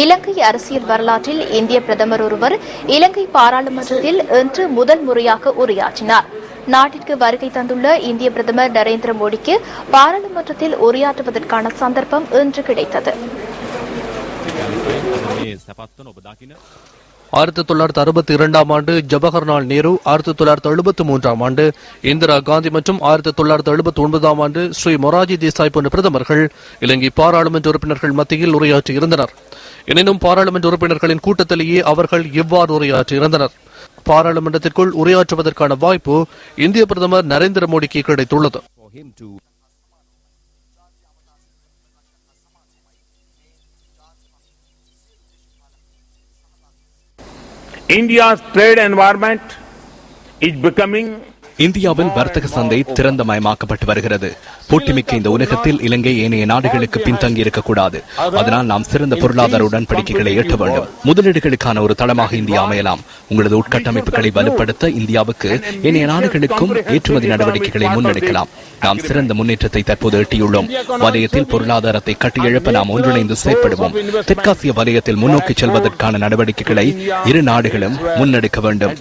இலங்கை அரசியல் வரலாற்றில் இந்திய பிரதமர் ஒருவர் இலங்கை பாராளுமன்றத்தில் இன்று முதல் முறையாக உரையாற்றினார். நாட்டிற்கு வருகை தந்துள்ள இந்திய பிரதமர் நரேந்திர மோடிக்கு பாராளுமன்றத்தில் உரையாற்றுவதற்கான சந்தர்ப்பம் இன்று கிடைத்தது. ஆயிரத்தி தொள்ளாயிரத்தி அறுபத்தி இரண்டாம் ஆண்டு ஜவஹர்லால் நேரு ஆயிரத்தி தொள்ளாயிரத்தி எழுபத்தி மூன்றாம் ஆண்டு இந்திரா காந்தி மற்றும் ஆயிரத்தி தொள்ளாயிரத்தி எழுபத்தி ஒன்பதாம் ஆண்டு ஸ்ரீ மொராஜி தேசாய் போன்ற பிரதமர்கள் இலங்கை பாராளுமன்ற உறுப்பினர்கள் மத்தியில் உரையாற்றியிருந்தனர் எனினும் பாராளுமன்ற உறுப்பினர்களின் கூட்டத்திலேயே அவர்கள் இவ்வாறு உரையாற்றியிருந்தனர் பாராளுமன்றத்திற்குள் உரையாற்றுவதற்கான வாய்ப்பு இந்திய பிரதமர் நரேந்திர மோடிக்கு கிடைத்துள்ளது. India's trade environment is becoming இந்தியாவில் வர்த்தக சந்தை திறந்தமயமாக்கப்பட்டு வருகிறது. போட்டிமிக்க இந்த உலகத்தில் இலங்கை ஏனைய நாடுகளுக்கு பின்தங்கி இருக்கக்கூடாது அதனால் நாம் சிறந்த பொருளாதார உடன்படிக்கைகளை எட்ட வேண்டும். முதலீடுகளுக்கான ஒரு தளமாக இந்தியா அமையலாம். உங்களது உட்கட்டமைப்புகளை வலுப்படுத்த இந்தியாவுக்கு ஏனைய நாடுகளுக்கும் ஏற்றுமதி நடவடிக்கைகளை முன்னெடுக்கலாம். நாம் சிறந்த முன்னேற்றத்தை தற்போது எட்டியுள்ளோம். வலயத்தில் பொருளாதாரத்தை கட்டியெழுப்ப நாம் ஒன்றிணைந்து செயற்படுவோம். தெற்காசிய வலயத்தில் முன்னோக்கி செல்வதற்கான நடவடிக்கைகளை இரு நாடுகளும் முன்னெடுக்க வேண்டும்.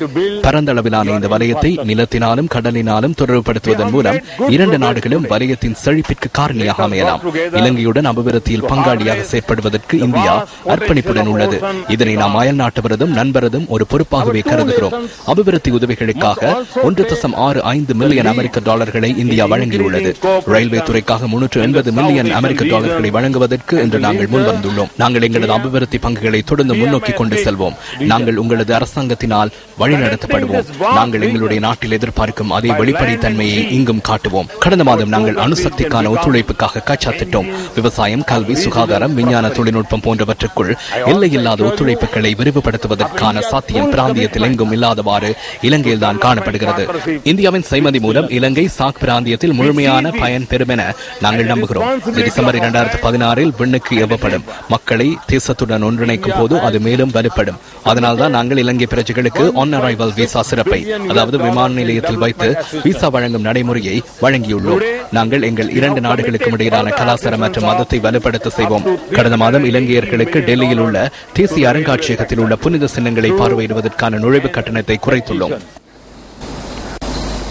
பரந்தளவிலான இந்த வலயத்தை நிலத்தினாலும் கடலினாலும் தொடர்புபடுத்துவதன் மூலம் இரண்டு நாடுகளும் வலயத்தின் செழிப்பிற்கு காரணியாக அமையலாம். இலங்கையுடன் அபிவிருத்தியில் பங்காளியாக செயற்படுவதற்கு இந்தியா அர்ப்பணிப்புடன் உள்ளது. இதனை நாம் அயல் நாட்டவரதும் நண்பரதும் ஒரு பொறுப்பாகவே கருதுகிறோம். அபிவிருத்தி உதவிகளுக்காக ஒன்று தசம் ஆறு ஐந்து மில்லியன் அமெரிக்க டாலர்களை இந்தியா வழங்கியுள்ளது. ரயில்வே துறைக்காக முன்னூற்று எண்பது மில்லியன் அமெரிக்க டாலர்களை வழங்குவதற்கு இன்று நாங்கள் முன்வந்துள்ளோம். நாங்கள் எங்களது அபிவிருத்தி பங்குகளை தொடர்ந்து முன்னோக்கி கொண்டு செல்வோம். நாங்கள் உங்களது அரசாங்கத்தினால் வழிநடத்தப்படுவோம். நாங்கள் எங்களுடைய நாட்டில் எதிர்பார்க்கும் அதே வெளிப்படைத்தன்மையை இங்கும் காட்டுவோம். கடந்த மாதம் நாங்கள் அணுசக்திக்கான ஒத்துழைப்புக்காக கச்சா திட்டோம் விவசாயம் கல்வி சுகாதாரம் விஞ்ஞான தொழில்நுட்பம் போன்றவற்றுக்குள் எல்லையில்லாத ஒத்துழைப்புகளை விரிவுபடுத்துவதற்கான சாத்தியம் பிராந்தியத்தில் எங்கும் இல்லாதவாறு இலங்கையில் தான் காணப்படுகிறது. இந்தியாவின் செய்மதி மூலம் இலங்கை சாக் பிராந்தியத்தில் முழுமையான பயன் பெறும் என நாங்கள் நம்புகிறோம். டிசம்பர் இரண்டாயிரத்தி பதினாறில் விண்ணுக்கு ஏவப்படும் மக்களை தேசத்துடன் ஒன்றிணைக்கும் போது அது மேலும் வலுப்படும். அதனால்தான் நாங்கள் இலங்கை பிரஜைகளுக்கு ஆன் அரைவல் விசா சிறப்பை அதாவது விமான நிலையத்தில் வைத்து விசா வழங்கும் நடைமுறையை வழங்கியுள்ளோம். நாங்கள் எங்கள் இரண்டு நாடுகளுக்கும் இடையிலான கலாச்சாரம் மற்றும் மதத்தை வலுப்படுத்த செய்வோம். கடந்த மாதம் இலங்கையர்களுக்கு டெல்லியில் உள்ள தேசிய அருங்காட்சியகத்தில் உள்ள புனித சின்னங்களை பார்வையிடுவதற்கான நுழைவு கட்டணத்தை குறைத்துள்ளோம்.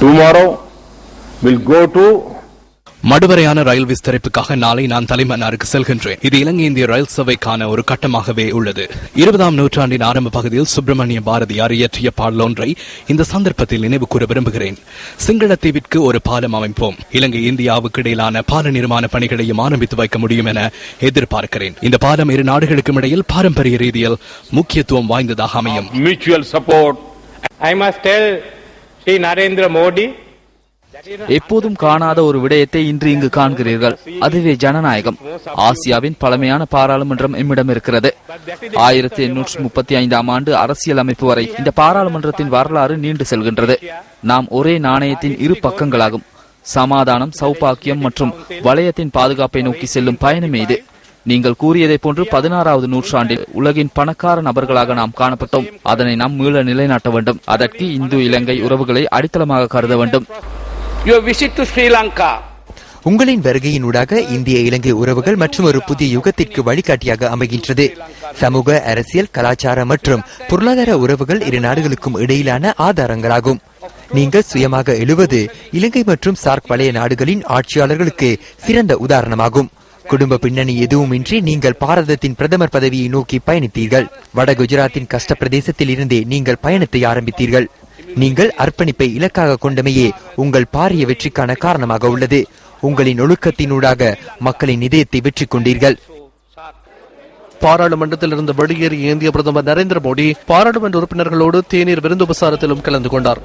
Tomorrow will go to மடுவரையான ரயில் விஸ்தரிப்புக்காக நாளை நான் தலைமன்னாருக்கு செல்கின்றேன். இது இலங்கை இந்திய ரயில் சேவைக்கான ஒரு கட்டமாகவே உள்ளது. இருபதாம் நூற்றாண்டின் ஆரம்ப பகுதியில் சுப்பிரமணிய பாரதியார் இயற்றிய பாடலொன்றை இந்த சந்தர்ப்பத்தில் நினைவு கூற விரும்புகிறேன். சிங்களத்தீவிற்கு ஒரு பாலம் அமைப்போம். இலங்கை இந்தியாவுக்கு இடையிலான பால நிர்மாண பணிகளையும் ஆரம்பித்து வைக்க முடியும் என எதிர்பார்க்கிறேன். இந்த பாலம் இரு நாடுகளுக்கும் இடையில் பாரம்பரிய ரீதியில் முக்கியத்துவம் வாய்ந்ததாக அமையும். Mutual support. I must tell Sri Narendra Modi எப்போதும் காணாத ஒரு விடயத்தை இன்று இங்கு காண்கிறீர்கள். அதுவே ஜனநாயகம். ஆசியாவின் பழமையான பாராளுமன்றம் எம்மிடம் இருக்கிறது. ஆயிரத்தி எண்ணூற்று முப்பத்தி ஐந்தாம் ஆண்டு அரசியல் அமைப்பு வரை இந்த பாராளுமன்றத்தின் வரலாறு நீண்டு செல்கின்றது. நாம் ஒரே நாணயத்தின் இரு பக்கங்களாகும். சமாதானம் சௌபாக்கியம் மற்றும் வளையத்தின் பாதுகாப்பை நோக்கி செல்லும் பயணமே இது. நீங்கள் கூறியதைப் போன்று பதினாறாவது நூற்றாண்டில் உலகின் பணக்கார நபர்களாக நாம் காணப்பட்டோம். அதனை நாம் மீள நிலைநாட்ட வேண்டும். அதற்கு இந்து இலங்கை உறவுகளை அடித்தளமாக கருத வேண்டும். Your visit to Sri Lanka. உங்களின் வருகையினூடாக இந்திய இலங்கை உறவுகள் மற்றும் ஒரு புதிய யுகத்திற்கு வழிகாட்டியாக அமைகின்றது. சமூக அரசியல் கலாச்சார மற்றும் பொருளாதார உறவுகள் இரு நாடுகளுக்கும் இடையிலான ஆதாரங்களாகும். நீங்கள் சுயமாக எழுவது இலங்கை மற்றும் சார்க் பழைய நாடுகளின் ஆட்சியாளர்களுக்கு சிறந்த உதாரணமாகும். குடும்ப பின்னணி எதுவுமின்றி நீங்கள் பாரதத்தின் பிரதமர் பதவியை நோக்கி பயணித்தீர்கள். வட குஜராத்தின் கஷ்ட பிரதேசத்தில் இருந்தே நீங்கள் பயணத்தை ஆரம்பித்தீர்கள். நீங்கள் அர்ப்பணிப்பை இலக்காக கொண்டமையே உங்கள் பாரிய வெற்றிக்கான காரணமாக உள்ளது. உங்களின் ஒழுக்கத்தினூடாக மக்களின் இதயத்தை வெற்றி கொண்டீர்கள். பாராளுமன்றத்தில் இருந்து வெளியேறிய இந்திய பிரதமர் நரேந்திர மோடி பாராளுமன்ற உறுப்பினர்களோடு தேநீர் விருந்து உபசாரத்திலும் கலந்து கொண்டார்.